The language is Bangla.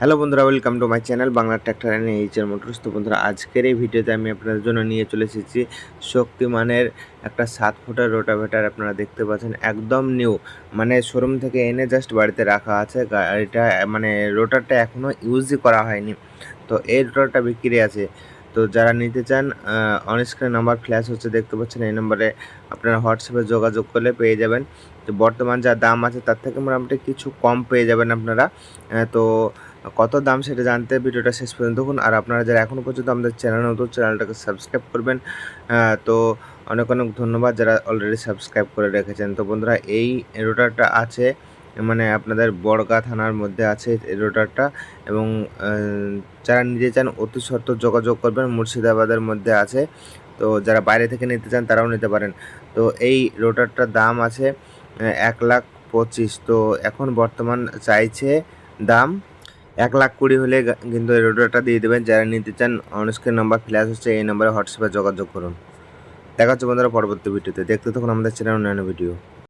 হ্যালো বন্ধুরা welcome to my channel Bangla tractor and HR motors তো বন্ধুরা, আজকের এই ভিডিওতে আমি আপনাদের জন্য নিয়ে চলে এসেছি শক্তিমানের একটা সাত ফুটের রোটাভেটার। আপনারা দেখতে পাচ্ছেন, একদম নিউ মানে শোরুম থেকে এনে জাস্ট বাড়িতে রাখা আছে। গাড়িটা মানে রোটারটা এখনও ইউজই করা হয়নি। তো এই রোটারটা বিক্রি আছে। তো যারা নিতে চান অনস্ক্রিন নাম্বার ফ্ল্যাশ হচ্ছে, দেখতে পাচ্ছেন এই নম্বরে আপনারা হোয়াটসঅ্যাপে যোগাযোগ করলে পেয়ে যাবেন। তো বর্তমান যা দাম আছে, তার থেকে মোটামুটি কিছু কম পেয়ে যাবেন আপনারা। তো কত দাম সেটা জানতে ভিডিওটা শেষ পর্যন্ত দেখুন। আর আপনারা যারা এখনও পর্যন্ত আমাদের চ্যানেল নতুন, চ্যানেলটাকে সাবস্ক্রাইব করবেন। তো অনেক অনেক ধন্যবাদ যারা অলরেডি সাবস্ক্রাইব করে রেখেছেন। তো বন্ধুরা, এই রোটারটা আছে মানে আপনাদের বড়গা থানার মধ্যে আছে এই রোটারটা। এবং যারা নিতে চান, অতি সত্ত্বর যোগাযোগ করবেন, মুর্শিদাবাদের মধ্যে আছে। তো যারা বাইরে থেকে নিতে চান, তারাও নিতে পারেন। তো এই রোটারটার দাম আছে এক লাখ পঁচিশ। তো এখন বর্তমান চাইছে দাম এক লাখ কুড়ি হলে কিন্তু এই রোটারটা দিয়ে দেবেন। যারা নিতে চান অনস্ক্রিন নাম্বার ফ্ল্যাশ হচ্ছে, এই নাম্বারে হোয়াটসঅ্যাপে যোগাযোগ করুন। দেখা হচ্ছে বন্ধুরা পরবর্তী ভিডিওতে। দেখতে তখন আমাদের চ্যানেল অন্যান্য ভিডিও